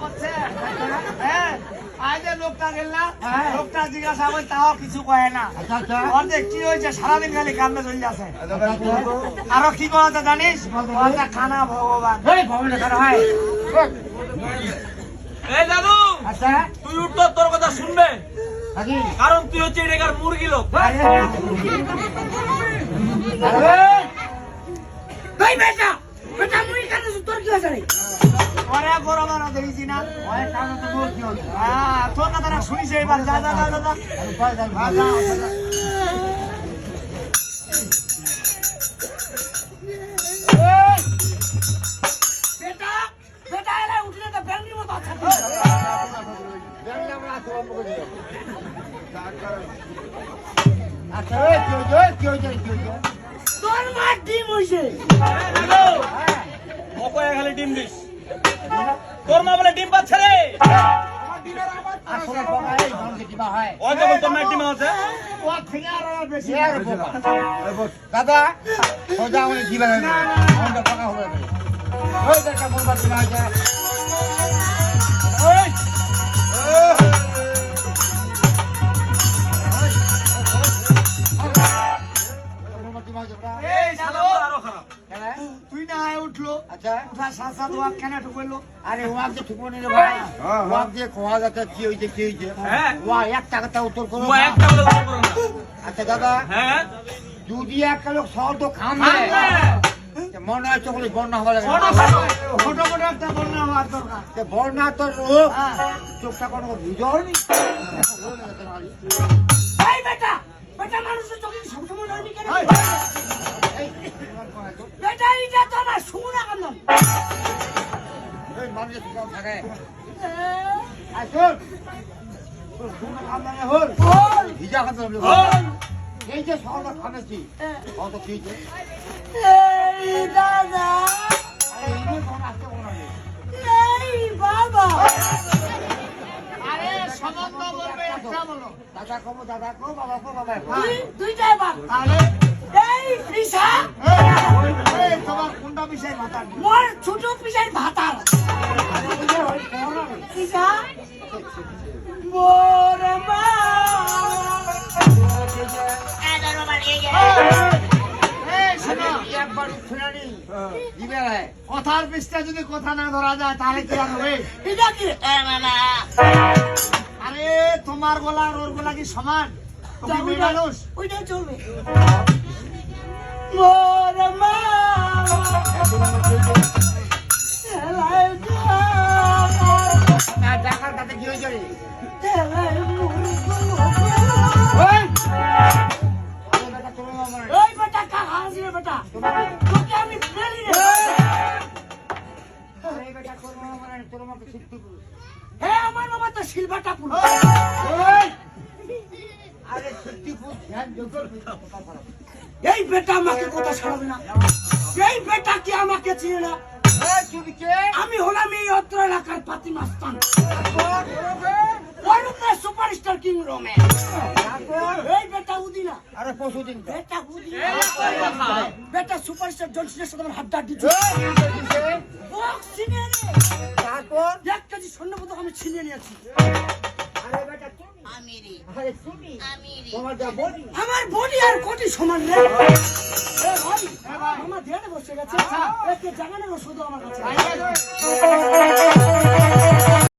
করছে? হ্যাঁ, কিছু কয় না। কি হয়েছে? সারাদিন খালি কান্দে চলে আরও কি জানিস? তুই উঠতো তোর কথা শুনবে। কারণ তুই হচ্ছে এটাকার মুরগি লোক হ্যাঁ? তোর কি ওরে না? তো বলছি হ্যাঁ তোর শুনিস এবার যা যা যা যা, আচ্ছা কি হয়েছে কি হয়েছে কি হয়েছে তোর মা খালি ডিম দিস। তোর মা বলে ডিম পাচ্ছে রে। দাদা এই ভবনে কিবা উঠল। আচ্ছা। উঠার সাথে সাথে ওয়াক কেন আরে ওয়াক যে ঠিক মনে রে ভাই। ওয়াক যে কোয়া যাচ্ছে কি হয়েছে কি হয়েছে হ্যাঁ। ওয়া এক টাকাটা উত্তর করো উত্তর আচ্ছা দাদা। হ্যাঁ। যদি একটা লোক সহ তো খাম হ্যাঁ। মনে হয় চকলে বন্যা হওয়া লাগে। ছোট একটা বন্যা হওয়ার দরকার। বন্যা তো রোগ। হ্যাঁ। চোখটা কোনো বুঝাও নি? বেটা বেটা মানুষের চোখে সবসময় নড়বি কেন বেটা এটা তো আমার শুনা কেন এই মানুষের সুযোগ থাকে আসুন শুনে খামদানে হল বল ভিজা খাতে হবে হল। এই যে কত খেয়েছে দাদা এই বাবা আরে বলবে একটা বলো। দাদা কবো দাদা কো? বাবা কো বাবা দুইটাই বাপ আরে। এই রিসা নেই? ছোট পিসাই ভাতার। মোর মা। রে কথার পৃষ্ঠা যদি কথা না ধরা যায় তাহলে কি আর হবে? এটা আরে তোমার গলা আর ওর গলা কি সমান? তুমি মানুষ? ওইটাই চলবে। মোর মা। দেখার কাছে কি হয়েছে আমার বাবা তো পুরো আরে শিখতে পুরো ধ্যান যোগ্য। কথা এই বেটা আমাকে কথা শোনাবে না। এই বেটা কি আমাকে চিনে না? আমি হলাম এই অত্র এলাকার পাতি মাস্তান সুপারস্টার কিং রোমে। এই বেটা উদিনা। আরে পশু দিন বেটা উদিনা। বেটা সুপারস্টার জনসনের সাথে আমার হাড্ডা দিচ্ছ বক্সিং এ রে। তারপর? এক কেজি স্বর্ণ আমি ছিনিয়ে নিয়েছি। আরে বেটা তুমি আরে তুমি তোমার যা বলি আমার বডি আর কোটি সমান রে। আমার ধ্যানে বসে গেছে। একে জাগানোর আমার কাছে